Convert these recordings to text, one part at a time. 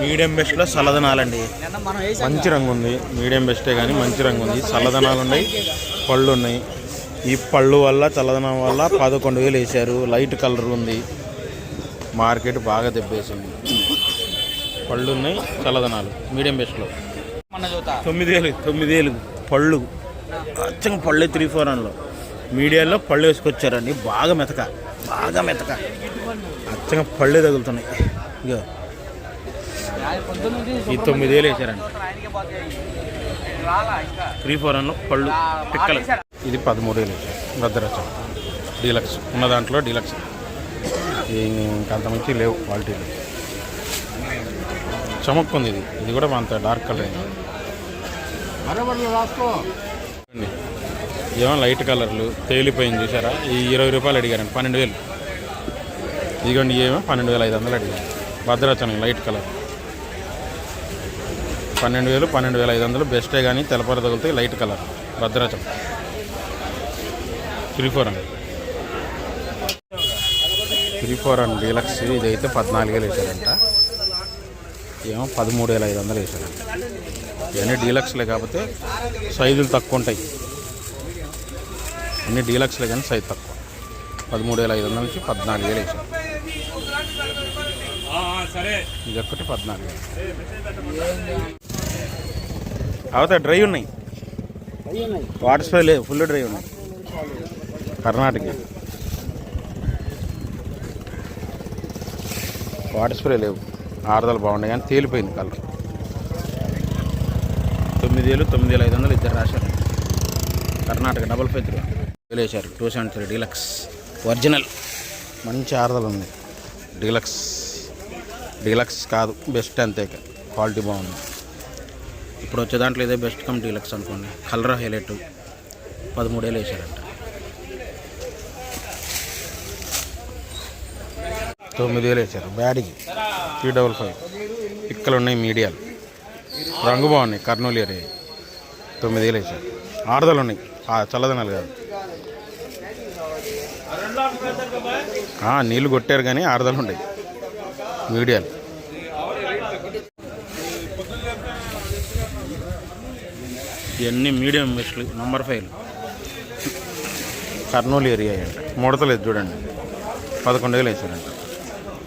Medium బెస్ట్లో చల్లదనాలండి మంచి రంగు ఉంది. మీడియం బెస్టే కానీ మంచి రంగు ఉంది. చల్లదనాలు ఉన్నాయి. పళ్ళు ఉన్నాయి. ఈ పళ్ళు వల్ల చల్లదనం వల్ల పదకొండు వేలు వేసారు లైట్ కలర్ ఉంది. మార్కెట్ బాగా దెబ్బేసింది. పళ్ళు ఉన్నాయి చల్లదనాలు. మీడియం బెస్ట్లో తొమ్మిది వేలు తొమ్మిది వేలు పళ్ళు. అచ్చంగా పళ్ళే త్రీ ఫోర్ అన్లో. మీడియాలో పళ్ళు వేసుకొచ్చారండి. బాగా మెతక. బాగా మెతక. అచ్చంగా పళ్ళే తగులుతున్నాయి. ఇగో ఈ తొమ్మిది వేలు వేసారండి. త్రీ ఫోర్ అన్లో పళ్ళు పిక్కలు. ఇది పదమూడు వేలు వేసారు భద్రాచలం. డీలక్స్ ఉన్న దాంట్లో డీలక్స్. ఇంకంత మంచి లేవు క్వాలిటీలు చమక్కుంది ఇది. ఇది కూడా అంత డార్క్ కలర్ అయింది ఏమో లైట్ కలర్లు తేలిపోయింది చూసారా? ఈ ఇరవై రూపాయలు అడిగారండి పన్నెండు వేలు. ఇదిగోండి ఏమో పన్నెండు వేల ఐదు వందలు అడిగారు. Bhadrachalam light colour. పన్నెండు వేలు పన్నెండు వేల ఐదు వందలు బెస్టే కానీ తెల్లపర తగులుతాయి light colour. Bhadrachalam. Three four అండి త్రీ ఫోర్ అండి డీలక్స్ ఇదైతే పద్నాలుగు వేలు వేసారంట ఏమో పదమూడు వేల ఐదు వందలు వేసారంట ఇవన్నీ డీలక్స్లే కాకపోతే సైజులు తక్కువ ఉంటాయి. అన్ని డీలక్స్లే కానీ సైజు తక్కువ. పదమూడు వేల ఐదు వందల నుంచి పద్నాలుగు వేలు వేసారు ఇది ఒక్కటి పద్నాలుగు వేలు. అవతా డ్రై ఉన్నాయి. వాటర్ స్ప్రే లేదు ఫుల్ డ్రై ఉన్నాయి. కర్ణాటక. వాటర్ స్ప్రే లేవు. ఆరుదలు బాగున్నాయి కానీ తేలిపోయింది కలర్. తొమ్మిది వేలు తొమ్మిది వేల ఐదు వందలు ఇద్దరు రాశారు. Karnataka double five three. Two seven three deluxe. Original. మంచి ఆరుదలు ఉంది. డీలక్స్. డీలక్స్ కాదు బెస్ట్ అంతే క్వాలిటీ బాగుంది. ఇప్పుడు వచ్చే దాంట్లో ఇదే బెస్ట్ కమ్ డీలక్స్ అనుకోండి. కలర్ హైలైట్ పదమూడేళ్ళు వేసారంట. తొమ్మిది వేలు వేసారు. బ్యాడీకి. Three double five. పిక్కలు ఉన్నాయి మీడియాలు. రంగు బాగున్నాయి. కర్నూలు ఏరియా. తొమ్మిది వేలు వేసారు. ఆరుదలు ఉన్నాయి చల్లదనాలు కాదు. నీళ్ళు కొట్టారు కానీ ఆరుదలు ఉన్నాయి మీడియాలు. ఇవన్నీ మీడియం మెస్లు నంబర్ ఫైవ్ కర్నూలు ఏరియా అంట. ముడతలేదు చూడండి. పదకొండు వేలు వేసారంట.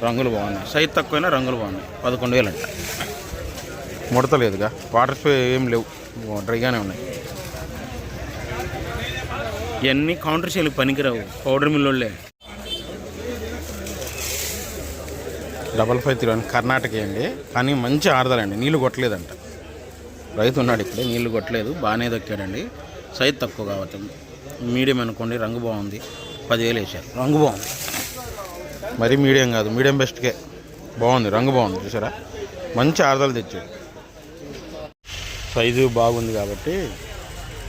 రంగులు బాగున్నాయి. సైజ్ తక్కువైనా రంగులు బాగున్నాయి. పదకొండు వేలు అంట ముడత లేదుగా వాటర్ స్ప్రే ఏం లేవు. డ్రైగానే ఉన్నాయి. ఇవన్నీ కౌంటర్ సేల్ పనికిరావు. Powder మిల్లోళ్ళే. Double five three one Karnataka అండి. కానీ మంచి ఆడదాలండి నీళ్ళు కొట్టలేదంట. రైతు ఉన్నాడు ఇక్కడే నీళ్ళు కొట్టలేదు బాగానే దొక్కాడండి. సైజ్ తక్కువ కావచ్చు మీడియం అనుకోండి రంగు బాగుంది. పదివేలు వేసారు రంగు బాగుంది. మరీ మీడియం కాదు మీడియం బెస్ట్కే. బాగుంది రంగు బాగుంది చూసారా? మంచి ఆరుదలు తెచ్చాడు. సైజు బాగుంది కాబట్టి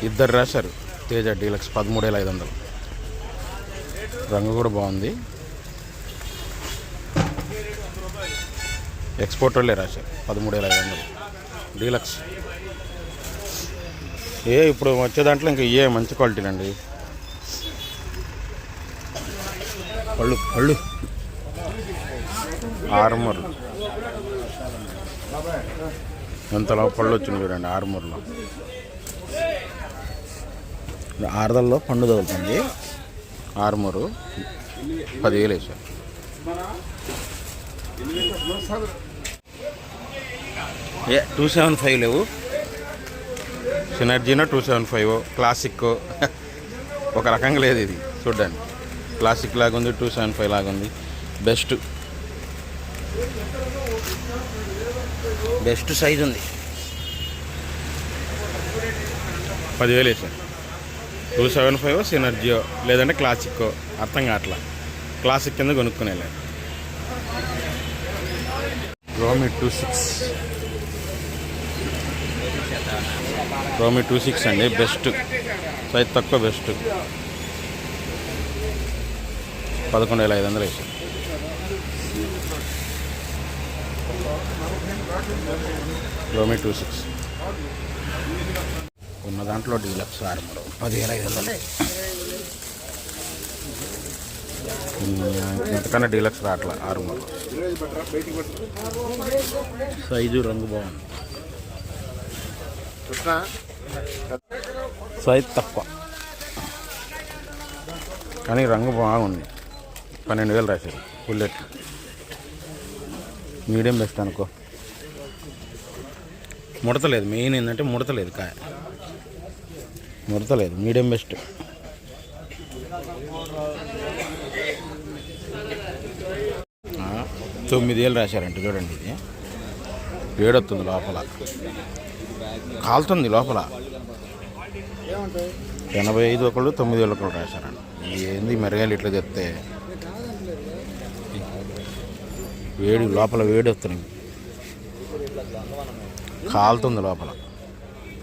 ఇద్దరు రాశారు. తేజ డీలక్స్ పదమూడు వేల ఐదు వందలు రంగు కూడా బాగుంది. ఎక్స్పోర్ట్ వాళ్ళే రాశారు. పదమూడు వేల ఐదు వందలు డీలక్స్. ఏ ఇప్పుడు వచ్చే దాంట్లో ఇంకా ఏ మంచి క్వాలిటీ అండి పళ్ళు పళ్ళు. ఆర్మర్. ఎంతలో పళ్ళు వచ్చింది చూడండి ఆర్మూర్లో. ఆరుదల్లో పండు తగులుతుంది. ఆర్మూరు పదివేలు వేసారు ఏ టూ సెవెన్ ఫైవ్ లేవు. సినర్జీనో టూ సెవెన్ ఫైవ్ క్లాసిక్ ఒక రకంగా లేదు ఇది చూడ్డానికి. క్లాసిక్ లాగా ఉంది టూ సెవెన్ ఫైవ్ లాగా ఉంది బెస్ట్ బెస్ట్ సైజ్ ఉంది పదివేలు వేసాను టూ సెవెన్ ఫైవ్ సినర్జియో లేదంటే క్లాసిక్ అర్థం కావట్లా. క్లాసిక్ కింద కొనుక్కునేలే. రోమి టూ సిక్స్ రోమి టూ సిక్స్ అండి. బెస్ట్ సైజ్ తక్కువ బెస్ట్ పదకొండు వేల ఐదు వందలు వేసారు. రోమి టూ సిక్స్ ఉన్న దాంట్లో డీలక్స్ ఆర్మర్ పదివేల ఐదు వందలు. ఇంతకన్నా డీలక్స్ రావట్లే ఆర్మర్ సైజు రంగు బాగుంది. సైజ్ తక్కువ. కానీ రంగు బాగుంది. పన్నెండు వేలు రాశారు బుల్లెట్ మీడియం బెస్ట్ అనుకో. ముడతలేదు. మెయిన్ ఏంటంటే ముడతలేదు కాయ. ముడతలేదు. Medium best. తొమ్మిది వేలు రాశారంట చూడండి ఇది. ఏడొస్తుంది లోపల. కాలుతుంది లోపల. ఎనభై ఐదు ఒకళ్ళు తొమ్మిది వేలు ఒకళ్ళు రాశారండి. ఏంది మెరగాయలు ఇట్లా చెప్తే? వేడి లోపల వేడి వస్తున్నాయి. కాలుతుంది లోపల.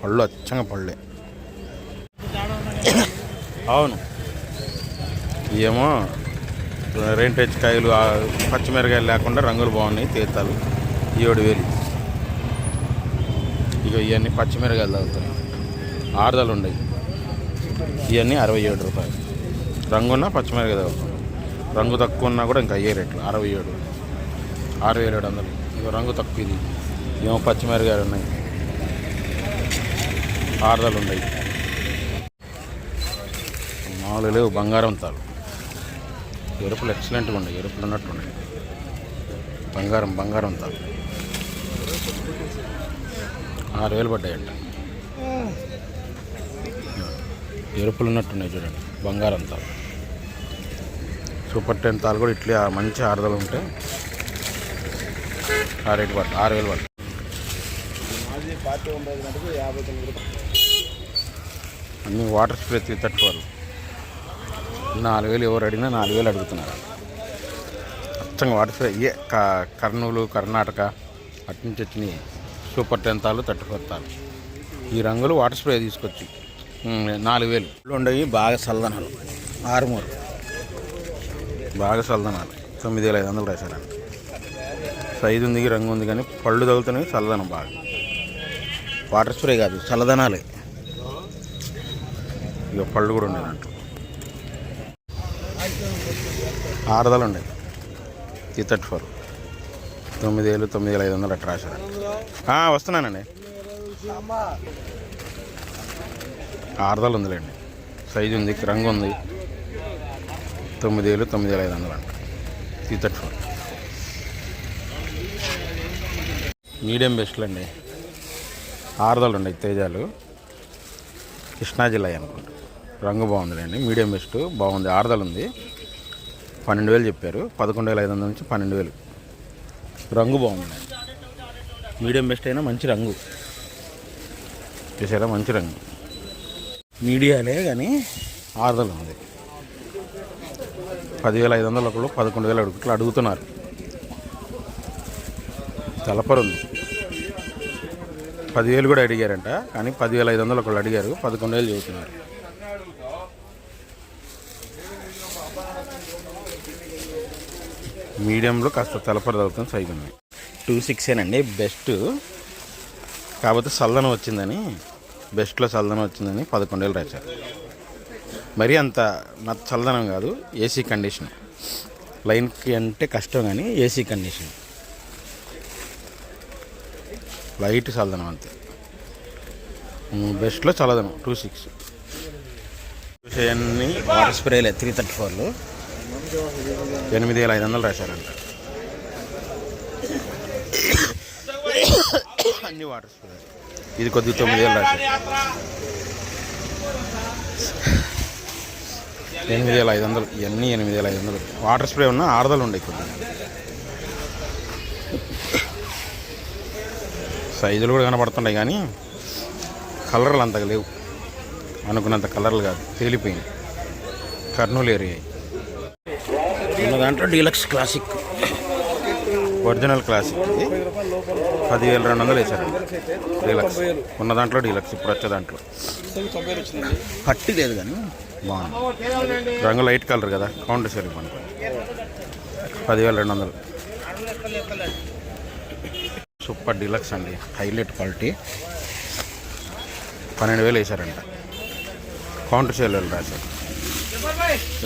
పళ్ళు అచ్చంగా పళ్ళే. అవును. ఏమో రెంటేజ్ కాయలు పచ్చిమిరకాయలు లేకుండా రంగులు బాగున్నాయి తీర్థాలు ఏడు వేలు ఇక ఇవన్నీ పచ్చిమిరకాయలు తగ్గుతున్నాయి. ఆరుదలు ఉన్నాయి ఇవన్నీ అరవై ఏడు రూపాయలు. రంగున్న పచ్చిమిరకాయ తగ్గుతుంది రంగు తక్కువ ఉన్నా కూడా ఇంకా అయ్యే రేట్లు. అరవై ఏడు. ఆరు వేల ఏడు వందలు. ఇక రంగు తక్కువ ఇది. ఏమో పచ్చిమిరకాయలు ఉన్నాయి. ఆరుదలు ఉన్నాయి మామూలు లేవు. బంగారం తాలు. ఎరుపులు ఎక్సలెంట్గా ఉన్నాయి. ఎరుపులు ఉన్నట్టు ఉన్నాయి. బంగారం బంగారం తాలు. ఆరు వేలు పడ్డాయంట. ఎరుపులు ఉన్నట్టున్నాయి చూడండి బంగారం తాలు సూపర్ టెన్ తాలు కూడా ఇట్లే మంచి ఆరుదలు ఉంటాయి ఆ రేటు పట్టు ఆరు వేలు పట్టు అన్ని water spray three thirty four నాలుగు వేలు ఎవరు అడిగినా నాలుగు వేలు అడుగుతున్నారు. అచ్చంగా వాటర్ స్ప్రే ఏ క- కర్నూలు కర్ణాటక అటు నుంచి వచ్చినాయి సూపర్ టెన్ తాలు థర్టీ ఫోర్ తాళ్ళు ఈ రంగులు వాటర్ స్ప్రే తీసుకొచ్చి నాలుగు వేలు ఉండవి బాగా చల్లదనాలు ఆరుమూరు. బాగా చల్లదనాలు తొమ్మిది వేల ఐదు వందలు రాశారండి సైజు ఉంది రంగు ఉంది కానీ పళ్ళు తగులుతున్నాయి చల్లదనం బాగా. వాటర్ స్ప్రే కాదు చల్లదనాలే. ఇక పళ్ళు కూడా ఉన్నాయి దాంట్లో. ఆరుదలు ఉన్నాయి. ఈ థర్టీ ఫోర్ తొమ్మిది వేలు తొమ్మిది వేల ఐదు వందలు అట్లా రాశారు. వస్తున్నానండి. ఆరుదలు ఉందిలేండి సైజు ఉంది రంగు ఉంది. తొమ్మిది వేలు తొమ్మిది వేల ఐదు వందలు అంట. Tea thirty four. మీడియం బెస్ట్లు అండి ఆరుదలు ఉన్నాయి తేజాలు. కృష్ణా జిల్లా అనుకుంటా. రంగు బాగుందిలేండి మీడియం బెస్ట్ బాగుంది ఆరుదలు ఉంది పన్నెండు వేలు చెప్పారు. పదకొండు వేల ఐదు వందల నుంచి పన్నెండు వేలు. రంగు బాగుంది మీడియం బెస్ట్ అయినా మంచి రంగు. చూసారా? మంచి రంగు. మీడియాలే కానీ ఆరుదలు ఉంది. పదివేల ఐదు వందలు ఒకళ్ళు పదకొండు వేలు అడుగుట్లు అడుగుతున్నారు. తలపరుంది పదివేలు కూడా అడిగారంట కానీ పదివేల ఐదు వందలు ఒకళ్ళు అడిగారు పదకొండు వేలు చెబుతున్నారు. మీడియంలో కాస్త తలపర తగ్గుతుంది సైజు ఉంది. టూ సిక్సేనండి బెస్ట్. కాకపోతే చల్దనం వచ్చిందని బెస్ట్లో చల్దనం వచ్చిందని పదకొండు వేలు రాశారు. మరీ అంత నా చల్లదనం కాదు ఏసీ కండిషన్. లైన్కి అంటే కష్టం కానీ ఏసీ కండిషన్. లైట్ చల్లదనం అంతే. బెస్ట్లో చల్లదనం టూ సిక్స్. అన్ని వాటర్ స్ప్రేలే త్రీ థర్టీ ఫోర్లు. ఎనిమిది వేల ఐదు వందలు రాశారంట. అన్ని వాటర్ స్ప్రే ఇది కొద్దిగా తొమ్మిది వేలు రాశారు. ఎనిమిది వేల ఐదు వందలు ఇవన్నీ ఎనిమిది వేల ఐదు వందలు. వాటర్ స్ప్రే ఉన్న ఆరుదలు ఉండే కొద్దిగా. సైజులు కూడా కనపడుతున్నాయి కానీ కలర్లు అంతగా లేవు. అనుకున్నంత కలర్లు కాదు తేలిపోయింది కర్నూలు ఏరియా ఉన్న దాంట్లో డీలక్స్ క్లాసిక్. Original classic. పదివేల రెండు వందలు వేసారు డీలక్స్. ఉన్న దాంట్లో డీలక్స్ ఇప్పుడు వచ్చే దాంట్లో. పట్టి లేదు కానీ. బాగుంది. రంగు లైట్ కలర్ కదా కౌంటర్ సరి మనకు. పదివేల రెండు వందలు. సూపర్ డీలక్స్ అండి. Highlight quality. పన్నెండు వేలు వేసారంట కౌంటర్ సేల్ రాశారు.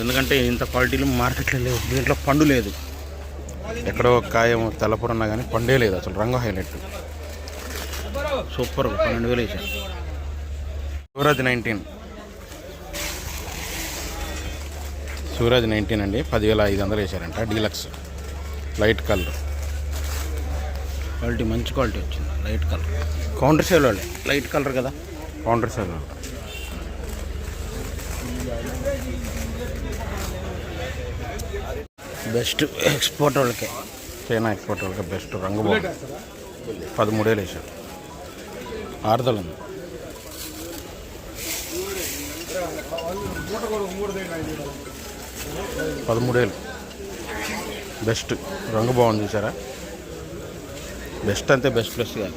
ఎందుకంటే ఇంత క్వాలిటీలు మార్కెట్లో లేవు. దీంట్లో పండు లేదు. ఎక్కడో కాయం తెల్లపూర ఉన్నా కానీ పండే లేదు అసలు రంగు హైలైట్. సూపర్ పన్నెండు వేలు వేసాను సూరజ్ నైన్టీన్. సూరజ్ నైన్టీన్ అండి పదివేల ఐదు వందలు వేసారంట డీలక్స్. Light colour. క్వాలిటీ మంచి క్వాలిటీ వచ్చింది లైట్ కలర్. కౌంటర్ సేల్ వాళ్ళే లైట్ కలర్ కదా. కౌంటర్ సేల్ బెస్ట్ ఎక్స్పోర్ట్ వాళ్ళకే. చైనా ఎక్స్పోర్ట్ వాళ్ళకి బెస్ట్ రంగు పదమూడేళ్ళు వేసాడు ఆరుదలు ఉంది. పదమూడేళ్ళు. బెస్ట్. రంగు బాగుంది చూసారా? బెస్ట్ అంతే బెస్ట్ ప్లస్ కాదు.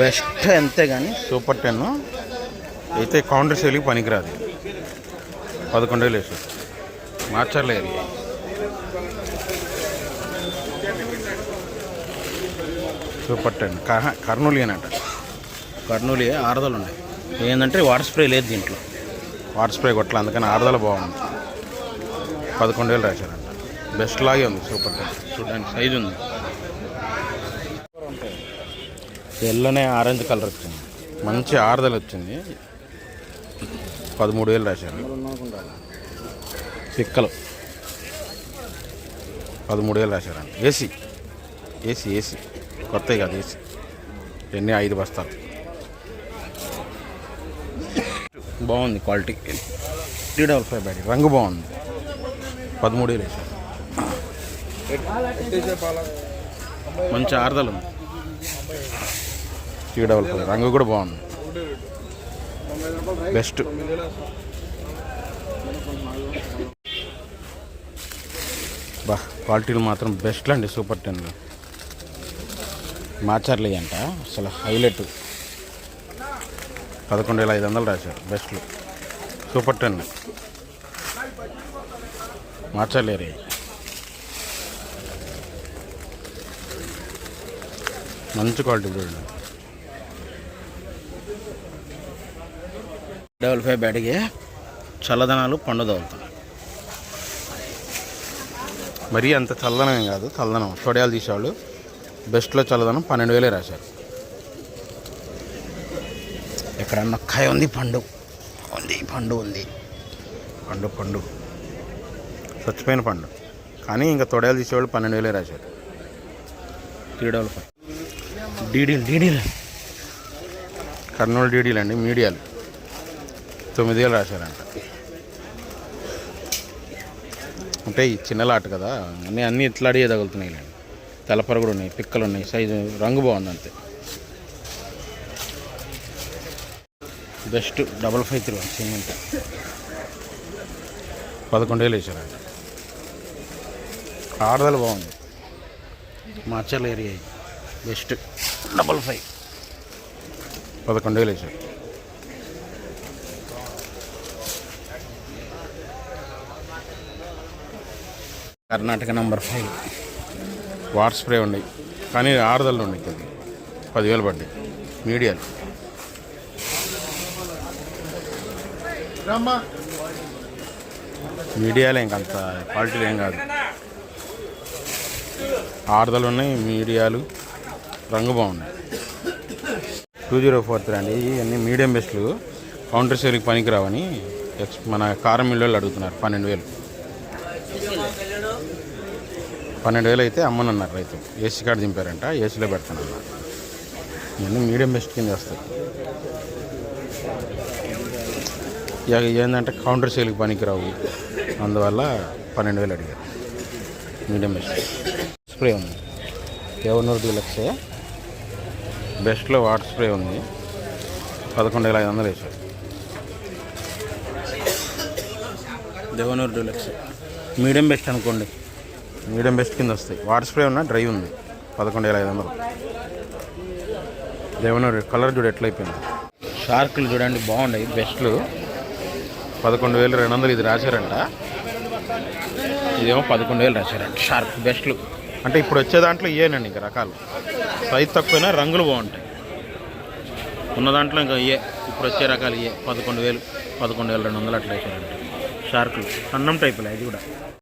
బెస్ట్ అంతే కానీ సూపర్ టెన్. అయితే కౌంటర్ సేల్కి పనికిరాదు. పదకొండేళ్ళు వేసాడు మార్చర్లేదు సూపర్ టెన్. కహ- కర్నూలు అనంట కర్నూలు ఆరుదలు ఉన్నాయి. ఏంటంటే వాటర్ స్ప్రే లేదు దీంట్లో. వాటర్ స్ప్రే కొట్టలే అందుకని ఆరుదల బాగుంది పదకొండు వేలు రాశారంట. బెస్ట్ లాగే ఉంది సూపర్ టెన్. చూడడానికి సైజు ఉంది. ఎల్లోనే ఆరెంజ్ కలర్ వచ్చింది. మంచి ఆరుదల వచ్చింది. పదమూడు వేలు రాశారు. పిక్కలు. పదమూడు వేలు రాశారండి ఏసీ. AC AC. కొత్తవి కాదు ఏసీ. ఎన్ని? ఐదు బస్తాలు. బాగుంది quality. Three double five battery. రంగు బాగుంది. పదమూడు వేలు వేసారు మంచి ఆరుదలు ఉంది. Three double five. రంగు కూడా బాగుంది. బెస్ట్. బా క్వాలిటీలు మాత్రం బెస్ట్ అండి సూపర్ టెన్. మార్చర్లే అంట అసలు హైలైట్. పదకొండు వేల ఐదు వందలు రాశారు బెస్ట్లు సూపర్ టెన్. మార్చలేరే మంచి క్వాలిటీ చూడండి. డబల్ ఫైవ్ బ్యాటికి చల్లదనాలు పండు తగులుతాయి మరీ అంత చల్లదనం ఏం కాదు చల్లదనం. తొడయాలు తీసేవాళ్ళు. బెస్ట్లో చల్లదనం పన్నెండు వేలే రాశారు. ఇక్కడ నొక్కాయ ఉంది పండు. ఉంది పండు ఉంది. పండు పండు. చచ్చిపోయిన పండు. కానీ ఇంకా తొడయాలు తీసేవాళ్ళు పన్నెండు వేలే రాశారు. Three double five. డీడీలు డీడీలు. కర్నూలు డీడీలు అండి మీడియాలు. తొమ్మిది వేలు రాశారంట. అంటే ఈ చిన్న లాట్ కదా అన్నీ అన్నీ ఇట్లా అడిగే తగులుతున్నాయి లేండి. తెల్లపర కూడా ఉన్నాయి పిక్కలు ఉన్నాయి సైజు రంగు బాగుంది అంతే. Best double five three one cement పదకొండు వేలు వేసారంట ఆరుదల బాగుంది. మార్చల్ ఏరియా బెస్ట్ డబల్ ఫైవ్. పదకొండు వేలు వేసారు Karnataka number five. Water spray ఉన్నాయి. కానీ ఆరుదలు ఉన్నాయి కొద్ది పదివేలు పడ్డాయి. మీడియాలు. మీడియాలో ఇంకంత క్వాలిటీలు ఏం కాదు. ఆరుదలు ఉన్నాయి మీడియాలు. రంగు బాగున్నాయి. టూ జీరో ఫోర్ త్రీ అండి. ఇవన్నీ మీడియం బెస్ట్లు. కౌంటర్ సేల్కి పనికిరావని ఎక్స్ మన కారం మిల్లు అడుగుతున్నారు. పన్నెండు వేలు. పన్నెండు వేలు అయితే అమ్మనన్నారు రైతు. ఏసీ కార్డు దింపారంట ఏసీలో పెడతానన్నారు ఇవన్నీ మీడియం బెస్ట్ కింద వస్తాయి. ఇక ఏంటంటే కౌంటర్ సేల్కి పనికిరావు. అందువల్ల పన్నెండు వేలు అడిగారు. Medium best. స్ప్రే ఉంది. ఎవరినూరు డీలక్సే. బెస్ట్లో వాటర్ స్ప్రే ఉంది. పదకొండు వేల ఐదు వందలు వేసారు దేవనూరు డీలక్స్. మీడియం బెస్ట్ అనుకోండి. మీడియం బెస్ట్ కింద వస్తాయి. వాటర్ స్ప్రే ఉన్న డ్రై ఉంది. పదకొండు వేల ఐదు వందలు. దేవనూరు కలర్ చూడు ఎట్లయిపోయింది. షార్కులు చూడండి బాగున్నాయి బెస్ట్లు. పదకొండు వేలు రెండు వందలు ఇది రాశారంట. ఇదేమో పదకొండు వేలు రాశారంట షార్క్ బెస్ట్లు. అంటే ఇప్పుడు వచ్చే దాంట్లో ఇయేనండి ఇంకా రకాలు. సైజ్ తక్కువైనా రంగులు బాగుంటాయి. ఉన్న దాంట్లో ఇంకా ఇయే ఇప్పుడు వచ్చే రకాలు ఇయే. పదకొండు వేలు పదకొండు వేలు రెండు వందలు అట్లా వేసారంట షార్కులు అన్నం టైపులే అది కూడా.